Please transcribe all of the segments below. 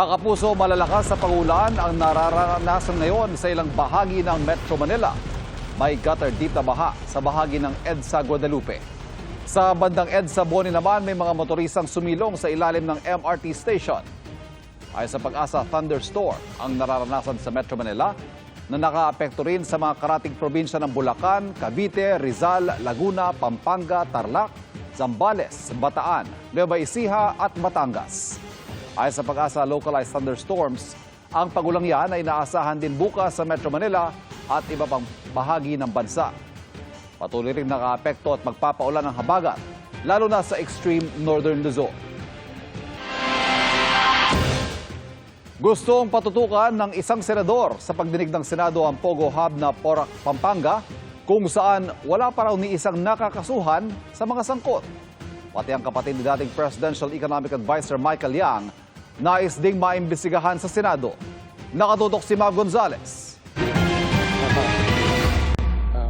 Mga kapuso, malalakas sa pangulan ang nararanasan ngayon sa ilang bahagi ng Metro Manila. May gutter deep na baha sa bahagi ng EDSA Guadalupe. Sa bandang EDSA Boni naman, may mga motorisang sumilong sa ilalim ng MRT station. Ay sa pag-asa thunderstorm ang nararanasan sa Metro Manila na nakaapekto rin sa mga karating probinsya ng Bulacan, Cavite, Rizal, Laguna, Pampanga, Tarlac, Zambales, Bataan, Nueva Ecija at Batangas. Ayon sa pag-asa localized thunderstorms, ang pagulang yan ay inaasahan din bukas sa Metro Manila at iba pang bahagi ng bansa. Patuloy rin nakaapekto at magpapaulan ng habagat, lalo na sa extreme northern Luzon. Gustong patutukan ng isang senador sa pagdinig ng Senado ang Pogo Hub na Porac, Pampanga, kung saan wala pa raw ni isang nakakasuhan sa mga sangkot. Pati ang kapatid ni dating Presidential Economic Advisor Michael Yang, nais ding maimbestigahan sa Senado. Nakatutok si Mav Gonzales. Ah.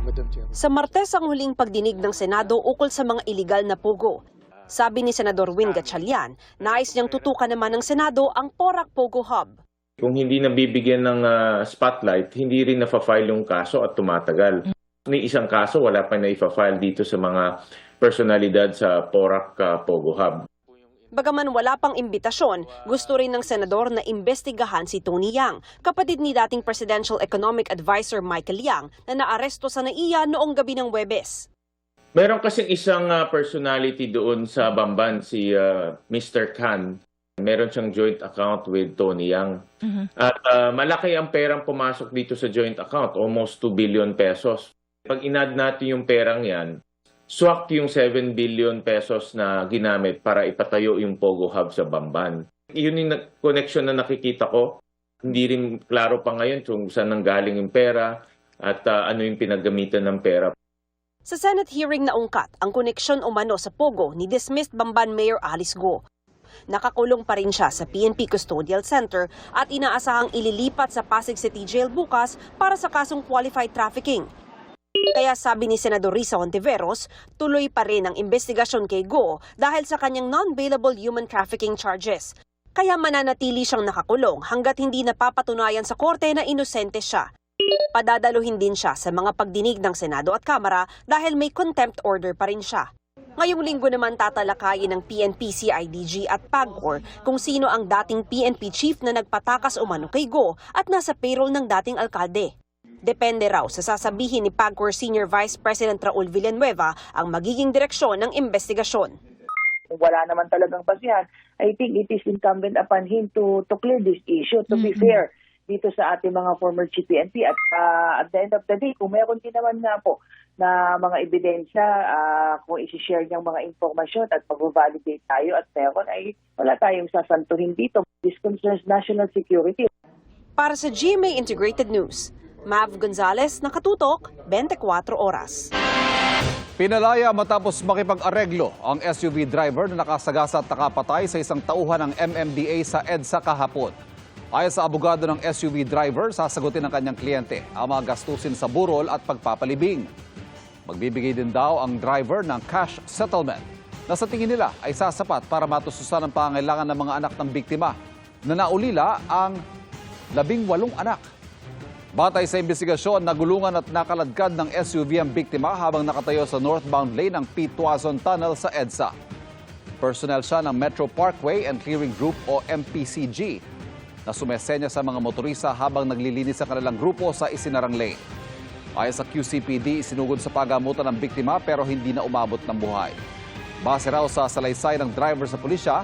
Sa Martes ang huling pagdinig ng Senado ukol sa mga iligal na pugo. Sabi ni Senador Win Gatchalian, nais niyang tutukan naman ng Senado ang Porac Pogo Hub. Kung hindi nabibigyan ng ah, spotlight, hindi rin na-file yung kaso at tumatagal. Ni isang kaso, wala pa na file dito sa mga personalidad sa Porac ah, Pogo Hub. Bagaman wala pang imbitasyon, gusto rin ng senador na imbestigahan si Tony Yang, kapatid ni dating Presidential Economic Advisor Michael Yang na naaresto sa NAIA noong gabi ng Webes. Meron kasing isang ah, personality doon sa Bamban, si ah, Mr. Khan. Meron siyang joint account with Tony Yang. At ah, malaki ang perang pumasok dito sa joint account, almost 2 billion pesos. Pag inad natin yung perang yan, swak yung 7 billion pesos na ginamit para ipatayo yung Pogo Hub sa Bamban. Yun yung connection na nakikita ko. Hindi rin klaro pa ngayon kung saan nanggaling yung pera at ah, ano yung pinagamitan ng pera. Sa Senate hearing na ungkat ang koneksyon umano sa Pogo ni dismissed Bamban Mayor Alice Go. Nakakulong pa rin siya sa PNP Custodial Center at inaasahang ililipat sa Pasig City Jail bukas para sa kasong qualified trafficking. Kaya sabi ni Senador Risa Ontiveros, tuloy pa rin ang investigasyon kay Go dahil sa kanyang non-bailable human trafficking charges. Kaya mananatili siyang nakakulong hanggat hindi napapatunayan sa korte na inosente siya. Padadaluhin din siya sa mga pagdinig ng Senado at Kamara dahil may contempt order pa rin siya. Ngayong linggo naman tatalakayin ng PNP, CIDG at PAGCOR kung sino ang dating PNP chief na nagpatakas umano kay Go at nasa payroll ng dating alkalde. Depende raw sa sasabihin ni PAGCOR Senior Vice President Raul Villanueva ang magiging direksyon ng investigasyon. kung wala naman talagang basihan, I think it is incumbent upon him to to clear this issue, to be fair dito sa ating mga former GPNP. At ah, at the end of the day, kung meron din naman nga po na mga ebidensya, ah, kung isi-share niyang mga informasyon at pag-validate tayo at meron, ay wala tayong sasantuhin dito. This concerns national security. Para sa GMA Integrated News, Mav Gonzalez, nakatutok, 24 oras. Pinalaya matapos makipag-areglo ang SUV driver na nakasagasa at nakapatay sa isang tauhan ng MMDA sa EDSA kahapon. Ayon sa abogado ng SUV driver, sasagutin ng kanyang kliyente ang mga gastusin sa burol at pagpapalibing. Magbibigay din daw ang driver ng cash settlement na sa tingin nila ay sasapat para matususan ang pangailangan ng mga anak ng biktima na naulila ang labing walong anak. Batay sa investigasyon, nagulungan at nakaladkad ng SUV ang biktima habang nakatayo sa northbound lane ng P. Tuazon Tunnel sa EDSA. Personnel siya ng Metro Parkway and Clearing Group o MPCG na sumesenya sa mga motorista habang naglilinis sa kanilang grupo sa isinarang lane. Ayon sa QCPD, isinugod sa pagamutan ng biktima pero hindi na umabot ng buhay. Base raw sa salaysay ng driver sa pulisya,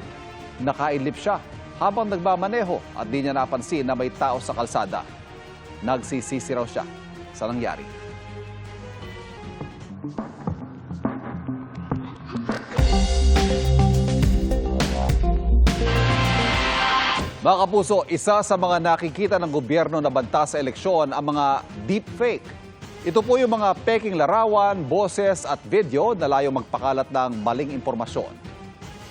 nakailip siya habang nagmamaneho at di niya napansin na may tao sa kalsada. Nagsisisi raw siya sa nangyari. Mga kapuso, isa sa mga nakikita ng gobyerno na banta sa eleksyon ang mga deepfake. Ito po yung mga peking larawan, boses at video na layong magpakalat ng maling impormasyon.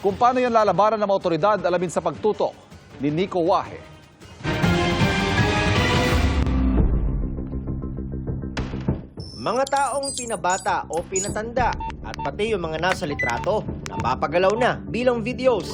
Kung paano yan lalabanan ng mga otoridad, alamin sa pagtutok ni Nico Wahe. Mga taong pinabata o pinatanda at pati yung mga nasa litrato, napapagalaw na bilang videos.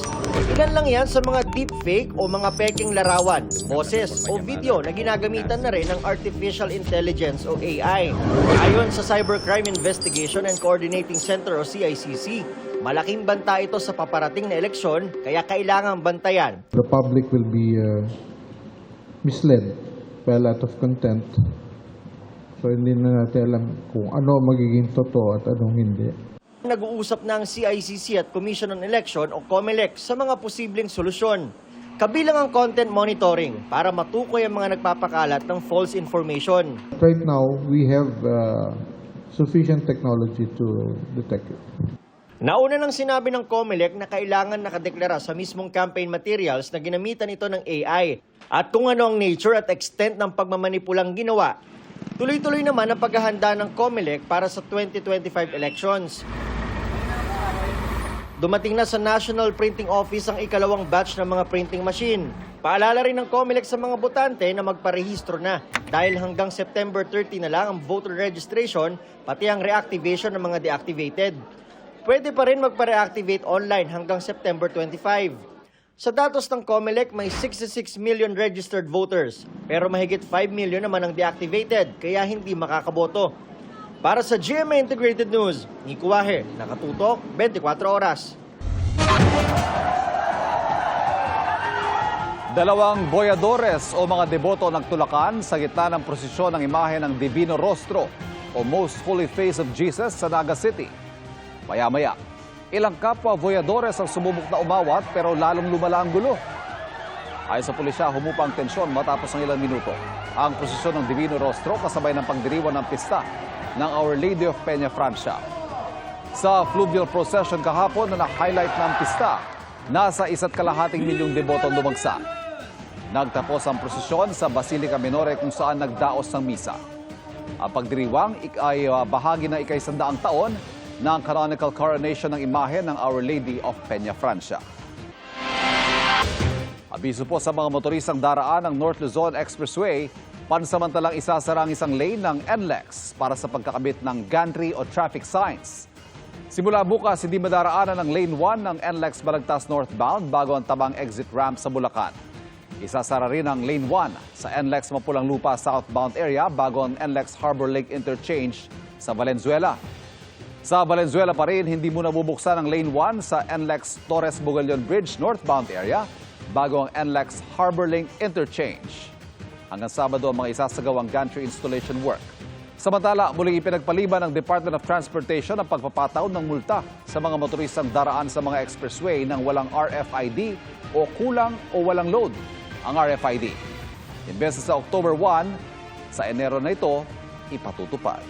Ilan lang yan sa mga deepfake o mga peking larawan, boses o video na ginagamitan na rin ng Artificial Intelligence o AI. Ayon sa Cybercrime Investigation and Coordinating Center o CICC, malaking banta ito sa paparating na eleksyon kaya kailangang bantayan the public will be uh, misled by a lot of content. So hindi na natin alam kung ano magiging totoo at anong hindi. Nag-uusap na ang CICC at Commission on Election o COMELEC sa mga posibleng solusyon. Kabilang ang content monitoring para matukoy ang mga nagpapakalat ng false information. Right now, we have uh, sufficient technology to detect it. Nauna nang sinabi ng COMELEC na kailangan nakadeklara sa mismong campaign materials na ginamitan ito ng AI at kung ano ang nature at extent ng pagmamanipulang ginawa. Tuloy-tuloy naman ang paghahanda ng COMELEC para sa 2025 elections. Dumating na sa National Printing Office ang ikalawang batch ng mga printing machine. Paalala rin ng COMELEC sa mga botante na magparehistro na dahil hanggang September 30 na lang ang voter registration pati ang reactivation ng mga deactivated. Pwede pa rin magpa-reactivate online hanggang September 25. Sa datos ng COMELEC, may 66 million registered voters, pero mahigit 5 million naman ang deactivated, kaya hindi makakaboto. Para sa GMA Integrated News, Nico Wahe, nakatutok 24 oras. Dalawang boyadores o mga deboto nagtulakan sa gitna ng prosesyon ng imahe ng Divino Rostro o Most Holy Face of Jesus sa Naga City. Maya-maya, ilang kapwa boyadores ang sumubok na umawat pero lalong lumala ang gulo. Ayon sa pulisya, humupa ang tensyon matapos ng ilang minuto. Ang prosesyon ng Divino Rostro kasabay ng pagdiriwan ng pista ng Our Lady of Peña Francia. Sa fluvial procession kahapon na na-highlight ng pista, nasa isa't kalahating milyong deboto ang dumagsa. Nagtapos ang prosesyon sa Basilica Minore kung saan nagdaos ng misa. Ang pagdiriwang ay uh, bahagi ng ikaisandaang taon ng canonical coronation ng imahe ng Our Lady of Peña Francia. Abiso po sa mga motoristang daraan ng North Luzon Expressway, pansamantalang isasara ang isang lane ng NLEX para sa pagkakabit ng gantry o traffic signs. Simula bukas, hindi madaraanan ng Lane 1 ng NLEX Balagtas northbound bago ang tabang exit ramp sa Bulacan. Isasara rin ang Lane 1 sa NLEX Mapulang Lupa southbound area bago ang NLEX Harbor Lake Interchange sa Valenzuela. Sa Valenzuela pa rin, hindi muna bubuksan ang Lane 1 sa NLEX Torres Bugalion Bridge northbound area bago ang NLEX Harbor Link Interchange. Hanggang Sabado ang mga isasagawang gantry installation work. Samantala, muling ipinagpaliban ng Department of Transportation ang pagpapataw ng multa sa mga motoristang daraan sa mga expressway ng walang RFID o kulang o walang load ang RFID. Imbes sa October 1, sa Enero na ito, ipatutupad.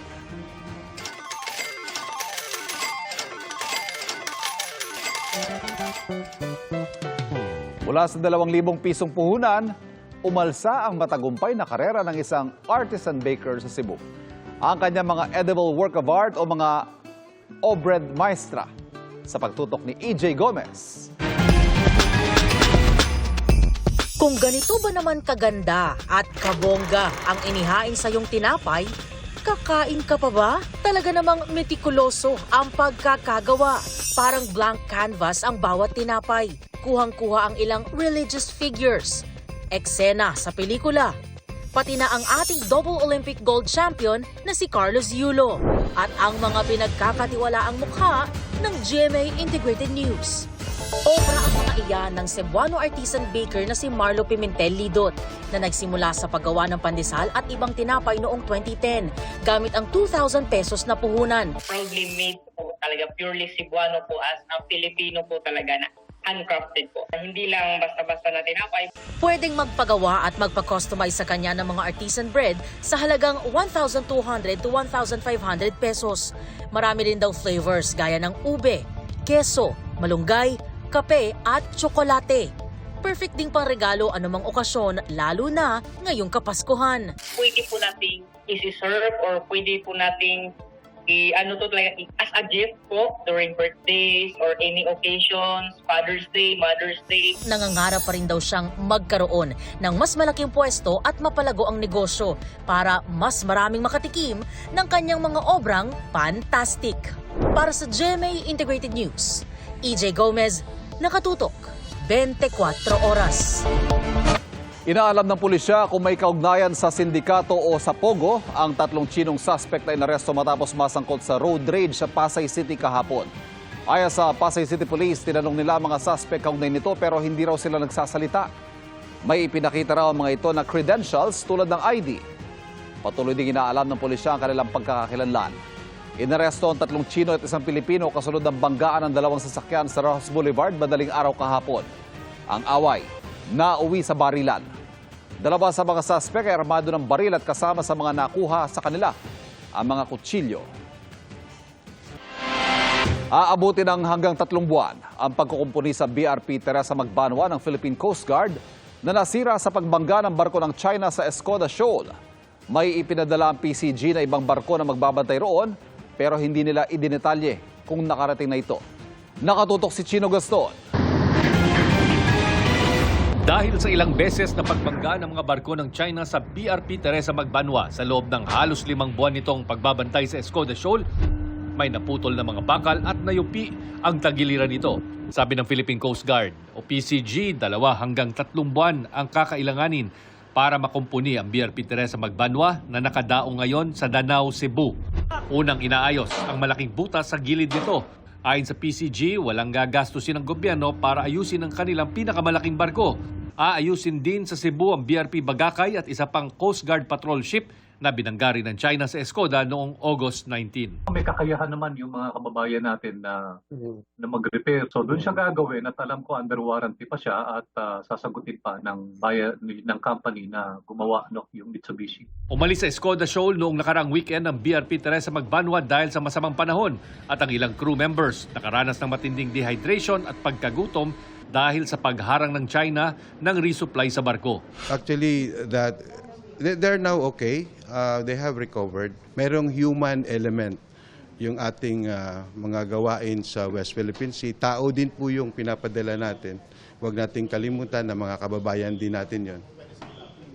Mula sa 2,000 pisong puhunan, umalsa ang matagumpay na karera ng isang artisan baker sa Cebu. Ang kanyang mga edible work of art o mga obred maestra sa pagtutok ni EJ Gomez. Kung ganito ba naman kaganda at kabongga ang inihain sa iyong tinapay, kakain ka pa ba? Talaga namang metikuloso ang pagkakagawa. Parang blank canvas ang bawat tinapay. Kuhang-kuha ang ilang religious figures. Eksena sa pelikula. Pati na ang ating double Olympic gold champion na si Carlos Yulo. At ang mga pinagkakatiwalaang mukha ng GMA Integrated News. Obra ang mga ng Cebuano artisan baker na si Marlo Pimentel Lidot na nagsimula sa paggawa ng pandesal at ibang tinapay noong 2010 gamit ang 2,000 pesos na puhunan. proudly made po talaga purely Cebuano po as ang Filipino po talaga na handcrafted po. Hindi lang basta-basta na tinapay. Pwedeng magpagawa at magpa-customize sa kanya ng mga artisan bread sa halagang 1,200 to 1,500 pesos. Marami rin daw flavors gaya ng ube, keso, malunggay, kape at tsokolate. Perfect ding pang regalo anumang okasyon lalo na ngayong Kapaskuhan. Pwede po nating isi-serve or pwede po nating i ano to talaga as a gift po during birthdays or any occasions, Father's Day, Mother's Day. Nangangarap pa rin daw siyang magkaroon ng mas malaking pwesto at mapalago ang negosyo para mas maraming makatikim ng kanyang mga obrang fantastic. Para sa GMA Integrated News, EJ Gomez, nakatutok, 24 oras. Inaalam ng pulisya kung may kaugnayan sa sindikato o sa Pogo ang tatlong Chinong suspect na inaresto matapos masangkot sa road rage sa Pasay City kahapon. Ayon sa Pasay City Police, tinanong nila mga suspect kaugnay nito pero hindi raw sila nagsasalita. May ipinakita raw ang mga ito na credentials tulad ng ID. Patuloy ding inaalam ng pulisya ang kanilang pagkakakilanlan. Inaresto ang tatlong Chino at isang Pilipino kasunod ng banggaan ng dalawang sasakyan sa Rojas Boulevard madaling araw kahapon. Ang away, nauwi sa barilan. Dalawa sa mga suspect ay armado ng baril at kasama sa mga nakuha sa kanila ang mga kutsilyo. Aabuti ng hanggang tatlong buwan ang pagkukumpuni sa BRP Teresa Magbanwa ng Philippine Coast Guard na nasira sa pagbangga ng barko ng China sa Escoda Shoal. May ipinadala ang PCG na ibang barko na magbabantay roon pero hindi nila idinetalye kung nakarating na ito. Nakatutok si Chino Gaston. Dahil sa ilang beses na pagbangga ng mga barko ng China sa BRP Teresa Magbanwa sa loob ng halos limang buwan nitong pagbabantay sa Escoda Shoal, may naputol na mga bakal at nayupi ang tagiliran nito. Sabi ng Philippine Coast Guard o PCG, dalawa hanggang tatlong buwan ang kakailanganin para makumpuni ang BRP Teresa Magbanwa na nakadaong ngayon sa Danao, Cebu. Unang inaayos ang malaking butas sa gilid nito. Ayon sa PCG, walang gagastusin ng gobyerno para ayusin ang kanilang pinakamalaking barko. Aayusin din sa Cebu ang BRP Bagakay at isa pang Coast Guard patrol ship na binanggari ng China sa Escoda noong August 19. may kakayahan naman yung mga kababayan natin na na mag-repair. So doon siya gagawin at alam ko under warranty pa siya at ah, sasagutin pa ng bayan ng company na gumawa no yung Mitsubishi. Umalis sa Escoda Shoal noong nakarang weekend ang BRP Teresa Magbanwa dahil sa masamang panahon at ang ilang crew members nakaranas ng matinding dehydration at pagkagutom dahil sa pagharang ng China ng resupply sa barko. Actually, that they're now okay. Uh, they have recovered. Merong human element yung ating uh, mga gawain sa West Philippine Sea. Tao din po yung pinapadala natin. Huwag nating kalimutan na mga kababayan din natin yon.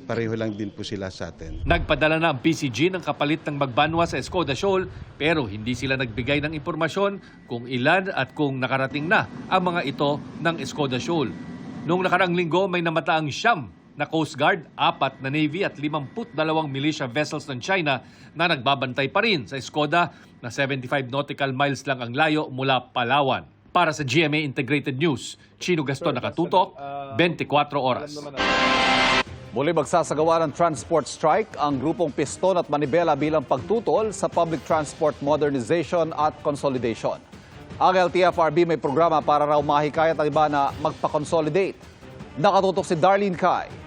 Pareho lang din po sila sa atin. Nagpadala na ang PCG ng kapalit ng Magbanwa sa Escoda Shoal pero hindi sila nagbigay ng impormasyon kung ilan at kung nakarating na ang mga ito ng Escoda Shoal. Noong nakarang linggo may namataang siyam na Coast Guard, apat na Navy at 52 militia vessels ng China na nagbabantay pa rin sa Escoda na 75 nautical miles lang ang layo mula Palawan. Para sa GMA Integrated News, Chino Gaston nakatutok, 24 oras. Muli magsasagawa ng transport strike ang grupong Piston at Manibela bilang pagtutol sa public transport modernization at consolidation. Ang LTFRB may programa para raw mahikayat ang iba na magpa-consolidate. Nakatutok si Darlene Kai.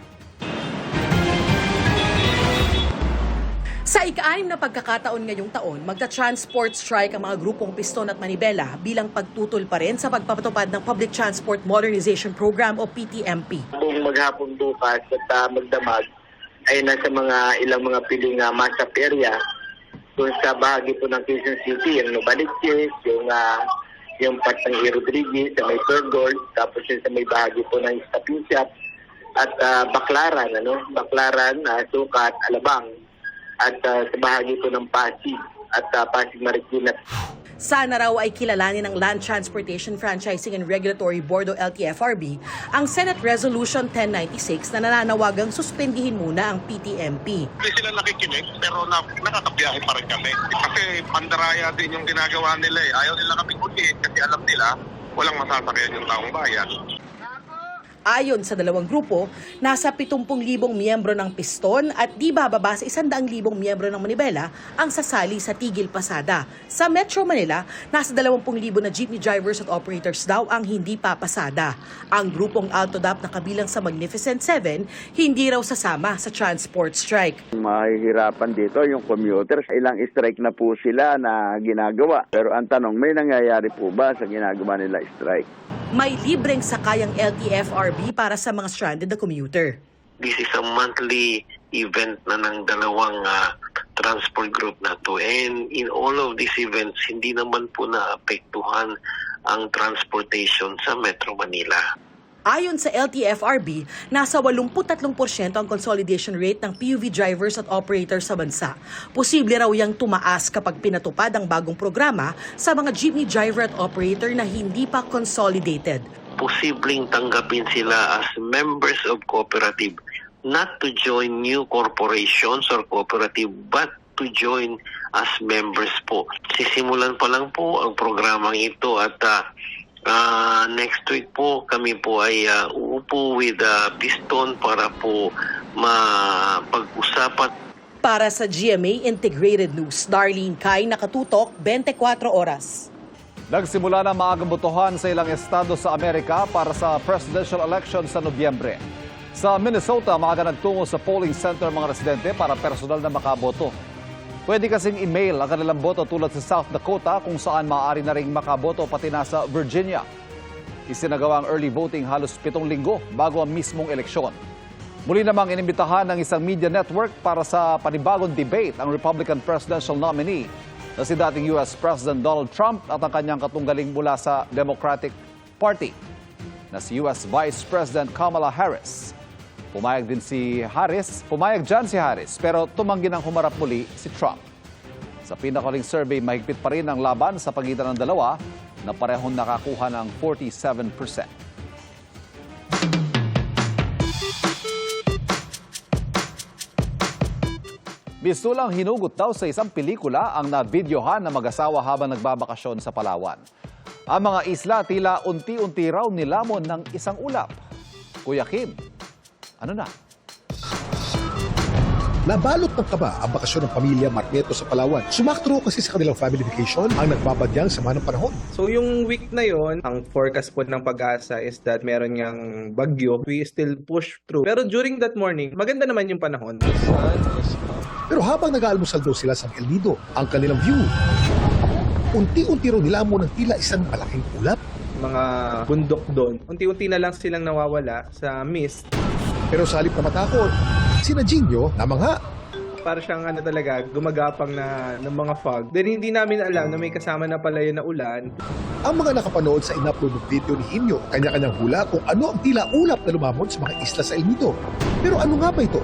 Sa ika-anim na pagkakataon ngayong taon, magta-transport strike ang mga grupong Piston at Manibela bilang pagtutol pa rin sa pagpapatupad ng Public Transport Modernization Program o PTMP. Kung maghapon bukas at uh, magdamag ay nasa mga ilang mga piling uh, masap area kung sa bahagi po ng Quezon City, yung Novaliches, yung uh, yung part ng E. Rodriguez sa may Pergol, tapos yung sa may bahagi po ng Stapin Shop at uh, Baklaran, ano? Baklaran, uh, Sukat, Alabang at uh, sa bahagi po ng Pasig at uh, Pasig Marikina. Sana raw ay kilalanin ng Land Transportation Franchising and Regulatory Board o LTFRB ang Senate Resolution 1096 na nananawagang suspendihin muna ang PTMP. Hindi sila nakikinig pero na, nakakabiyahe pa rin kami. Kasi pandaraya din yung ginagawa nila eh. Ayaw nila kami ulihin kasi alam nila walang masasakyan yung taong bayan. Ayon sa dalawang grupo, nasa 70,000 miyembro ng Piston at di bababa sa 100,000 miyembro ng Manibela ang sasali sa Tigil Pasada. Sa Metro Manila, nasa 20,000 na jeepney drivers at operators daw ang hindi papasada. Ang grupong Altodap na kabilang sa Magnificent Seven, hindi raw sasama sa transport strike. Mahihirapan dito yung commuters. Ilang strike na po sila na ginagawa. Pero ang tanong, may nangyayari po ba sa ginagawa nila strike? May libreng sakayang LTFRB para sa mga stranded na commuter. This is a monthly event na ng dalawang ah, transport group na to. And in all of these events, hindi naman po naapektuhan ang transportation sa Metro Manila. Ayon sa LTFRB, nasa 83% ang consolidation rate ng PUV drivers at operators sa bansa. Posible raw yang tumaas kapag pinatupad ang bagong programa sa mga jeepney driver at operator na hindi pa consolidated. Posibleng tanggapin sila as members of cooperative not to join new corporations or cooperative but to join as members po. Sisimulan pa lang po ang programang ito at ah, ah, next week po kami po ay ah, uupo with ah, Piston para po mapag-usapan Para sa GMA Integrated News, Darlene Kai, nakatutok 24 oras. Nagsimula na maagang sa ilang estado sa Amerika para sa presidential election sa Nobyembre. Sa Minnesota, maaga nagtungo sa polling center mga residente para personal na makaboto. Pwede kasing email ang kanilang boto tulad sa South Dakota kung saan maaari na ring makaboto pati na sa Virginia. Isinagawa ang early voting halos pitong linggo bago ang mismong eleksyon. Muli namang inimbitahan ng isang media network para sa panibagong debate ang Republican presidential nominee na si dating US President Donald Trump at ang kanyang katunggaling mula sa Democratic Party na si US Vice President Kamala Harris. Pumayag din si Harris, pumayag dyan si Harris pero tumanggi ng humarap muli si Trump. Sa pinakaling survey, mahigpit pa rin ang laban sa pagitan ng dalawa na parehong nakakuha ng 47%. Bisulang hinugot daw sa isang pelikula ang nabidyohan na mag-asawa habang nagbabakasyon sa Palawan. Ang mga isla tila unti-unti raw nilamon ng isang ulap. Kuya Kim, ano na? Nabalot ng kaba ang bakasyon ng pamilya Marneto sa Palawan. Sumaktro kasi sa kanilang family vacation ang nagbabadyang sama ng panahon. So yung week na yon, ang forecast po ng pag-asa is that meron niyang bagyo. We still push through. Pero during that morning, maganda naman yung panahon. Pero habang nag-aalmusal daw sila sa El Nido, ang kanilang view, unti-unti raw nilamon ng tila isang malaking ulap. Mga bundok doon, unti-unti na lang silang nawawala sa mist. Pero sa halip na matakot, sina Gino namangha. Para siyang ano talaga, gumagapang na ng mga fog. Then hindi namin alam na may kasama na pala yun na ulan. Ang mga nakapanood sa in-upload ng video ni Hinyo, kanya-kanyang hula kung ano ang tila ulap na lumamon sa mga isla sa El Nido. Pero ano nga ba ito?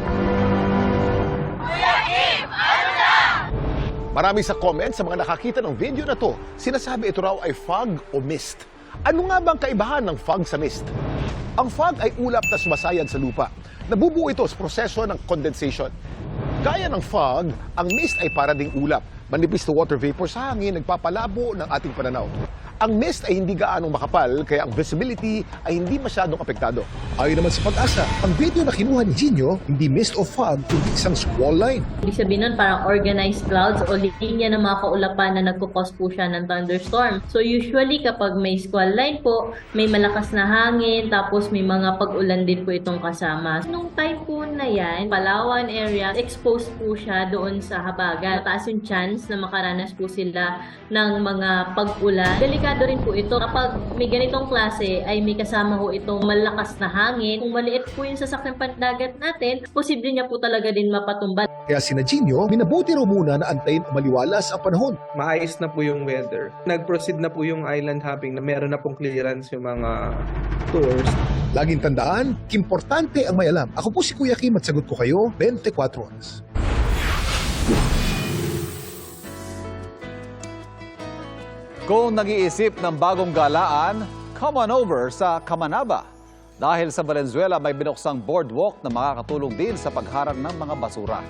Marami sa comments sa mga nakakita ng video na to, sinasabi ito raw ay fog o mist. Ano nga bang kaibahan ng fog sa mist? Ang fog ay ulap na sumasayad sa lupa. Nabubuo ito sa proseso ng condensation. Gaya ng fog, ang mist ay para ding ulap. Manipis na water vapor sa hangin, nagpapalabo ng ating pananaw. Ang mist ay hindi gaanong makapal, kaya ang visibility ay hindi masyadong apektado. Ayon naman sa pag-asa, ang video na kinuha ni Gino, hindi mist o fog, kundi isang squall line. Ibig sabihin nun, parang organized clouds o linya ng mga kaulapan na nagkukos po siya ng thunderstorm. So usually kapag may squall line po, may malakas na hangin, tapos may mga pag-ulan din po itong kasama. Nung typhoon na yan, Palawan area, exposed po siya doon sa habagat. Mataas yung chance na makaranas po sila ng mga pag-ulan. Delikado rin po ito. Kapag may ganitong klase, ay may kasama ho itong malakas na hangin. Kung maliit po yung sasakyan pandagat natin, posible niya po talaga din mapatumba. Kaya sina Gino, minabuti raw muna na antayin umaliwalas ang panahon. Maayos na po yung weather. Nag-proceed na po yung island hopping na meron na pong clearance yung mga tours. Laging tandaan, kimportante ang may alam. Ako po si Kuya Kim at sagot ko kayo 24 oras. Kung nag-iisip ng bagong galaan, come on over sa Kamanaba. Dahil sa Valenzuela may binuksang boardwalk na makakatulong din sa pagharang ng mga basura.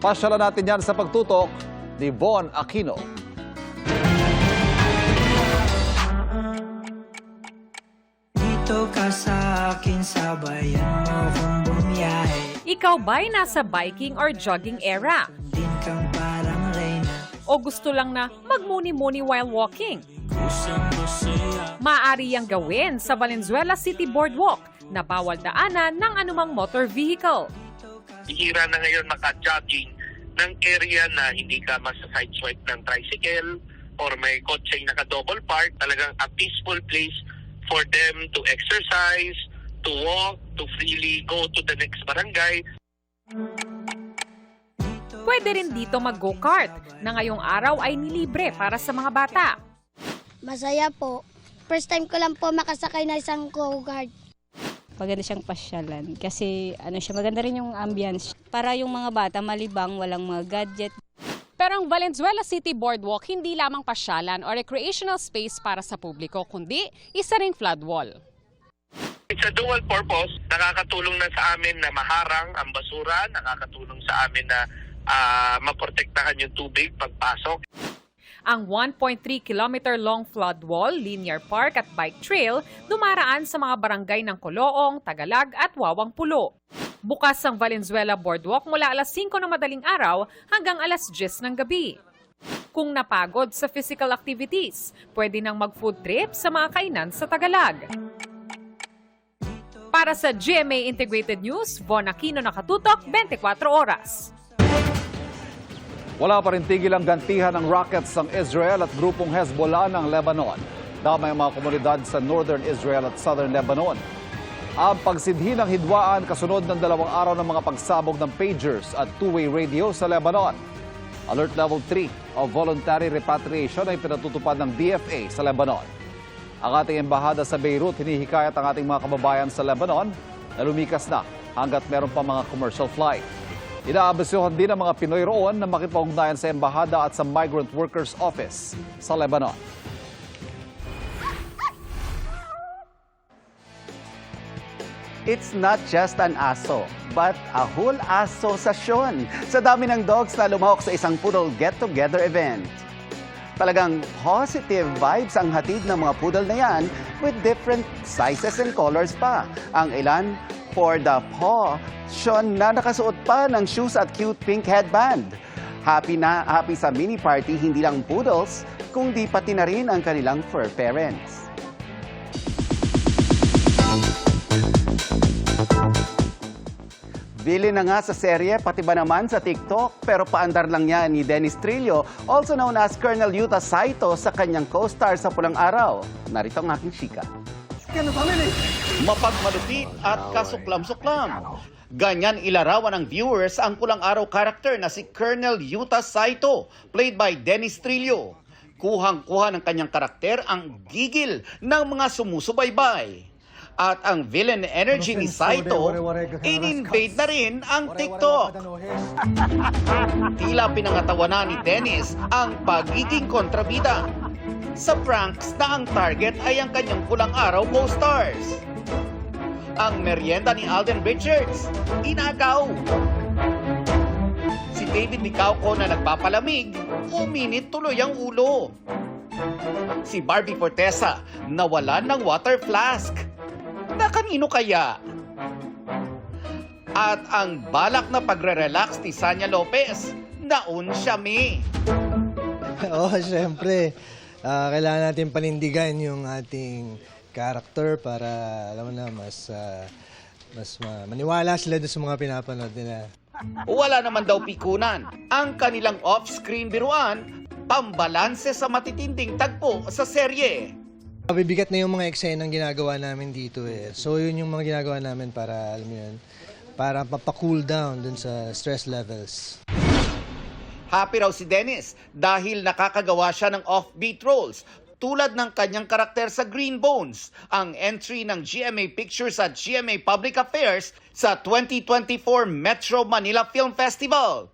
Pasyalan natin yan sa pagtutok ni Von Aquino. Dito ka sa akin, sabayan mo kong bumiyahe Ikaw ba'y nasa biking or jogging era? O gusto lang na magmuni-muni while walking? Maaari yang gawin sa Valenzuela City Boardwalk na bawal daanan ng anumang motor vehicle. Bihira na ngayon maka-jogging ng area na hindi ka masa-sideswipe ng tricycle or may kotse naka-double park. Talagang a peaceful place for them to exercise, to walk, to freely go to the next barangay. Pwede rin dito mag-go-kart na ngayong araw ay nilibre para sa mga bata. Masaya po. First time ko lang po makasakay na isang go-kart. Maganda siyang pasyalan kasi ano siya, maganda rin yung ambience. Para yung mga bata malibang, walang mga gadget. Pero ang Valenzuela City Boardwalk hindi lamang pasyalan o recreational space para sa publiko, kundi isa ring flood wall. It's a dual purpose. Nakakatulong na sa amin na maharang ang basura, nakakatulong sa amin na ah, maprotektahan yung tubig pagpasok. Ang 1.3 kilometer long flood wall, linear park at bike trail dumaraan sa mga barangay ng Koloong, Tagalag at Wawang Pulo. Bukas ang Valenzuela Boardwalk mula alas 5 ng madaling araw hanggang alas 10 ng gabi. Kung napagod sa physical activities, pwede nang mag-food trip sa mga kainan sa Tagalag. Para sa GMA Integrated News, Von Aquino nakatutok 24 oras. Wala pa rin tigil ang gantihan ng rockets ng Israel at grupong Hezbollah ng Lebanon. Damay ang mga komunidad sa Northern Israel at Southern Lebanon. Ang pagsidhi ng hidwaan kasunod ng dalawang araw ng mga pagsabog ng pagers at two-way radio sa Lebanon. Alert Level 3 of voluntary repatriation ay pinatutupad ng DFA sa Lebanon. Ang ating embahada sa Beirut hinihikayat ang ating mga kababayan sa Lebanon na lumikas na hanggat meron pa mga commercial flight. Inaabisuhan din ang mga Pinoy roon na makipag-ugnayan sa embahada at sa Migrant Workers Office sa Lebanon. It's not just an aso, but a whole asosasyon sa dami ng dogs na lumahok sa isang poodle get-together event. Talagang positive vibes ang hatid ng mga poodle na yan with different sizes and colors pa. Ang ilan for the paw, Sean na nakasuot pa ng shoes at cute pink headband. Happy na happy sa mini party hindi lang poodles, kundi pati na rin ang kanilang fur parents. Bili na nga sa serye, pati ba naman sa TikTok, pero paandar lang niya ni Dennis Trillo, also known as Colonel Yuta Saito sa kanyang co-star sa Pulang Araw. Narito ang aking chika. Mapagmalupit at kasuklam-suklam. Ganyan ilarawan ng viewers ang Pulang Araw character na si Colonel Yuta Saito, played by Dennis Trillo. Kuhang-kuha ng kanyang karakter ang gigil ng mga sumusubaybay. At ang villain energy ni Saito, in-invade na rin ang TikTok. Tila pinangatawanan ni Dennis ang pagiging kontrabida. Sa pranks na ang target ay ang kanyang pulang araw co-stars. Ang merienda ni Alden Richards, inagaw. Si David Licauco na nagpapalamig, uminit tuloy ang ulo. Si Barbie Fortesa, nawalan ng water flask. Na kanino kaya? At ang balak na pagre-relax ni Sanya Lopez, naun siya mi. Oo, syempre. Ah, kailangan natin panindigan yung ating character para alam mo na mas ah, mas ma- maniwala sila sa mga pinapanood nila. Wala naman daw pikunan. Ang kanilang off-screen biruan, pambalanse sa matitinding tagpo sa serye. Mabibigat na yung mga eksenang ginagawa namin dito eh. So yun yung mga ginagawa namin para, alam mo yun, para mapa-cool down dun sa stress levels. Happy raw si Dennis dahil nakakagawa siya ng offbeat roles tulad ng kanyang karakter sa Green Bones, ang entry ng GMA Pictures at GMA Public Affairs sa 2024 Metro Manila Film Festival.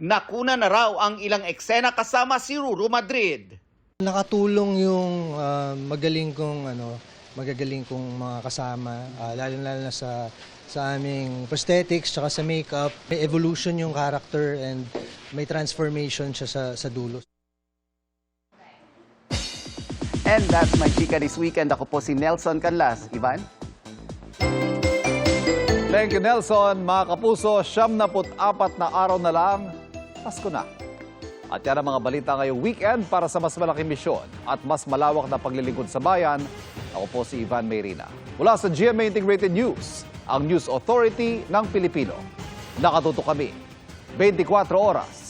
Nakuna na raw ang ilang eksena kasama si Ruru Madrid. Nakatulong yung ah, magaling kong ano, magagaling kong mga kasama, ah, lalo-lalo na sa sa aming prosthetics tsaka sa makeup. May evolution yung character and may transformation siya sa sa dulo. And that's my chika this weekend. Ako po si Nelson Canlas. Ivan? Thank you, Nelson. Mga kapuso, siyam na apat na araw na lang, Pasko na. At yan ang mga balita ngayong weekend para sa mas malaking misyon at mas malawak na paglilingkod sa bayan. Ako po si Ivan Mayrina. Mula sa GMA Integrated News, ang News Authority ng Pilipino. Nakatuto kami 24 oras.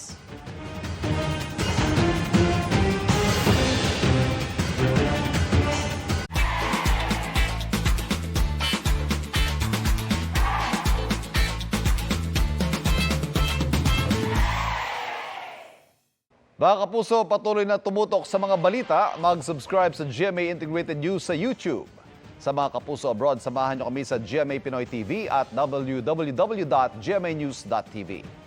Mga kapuso, patuloy na tumutok sa mga balita. Mag-subscribe sa GMA Integrated News sa YouTube. Sa mga kapuso abroad, samahan nyo kami sa GMA Pinoy TV at www.gmanews.tv.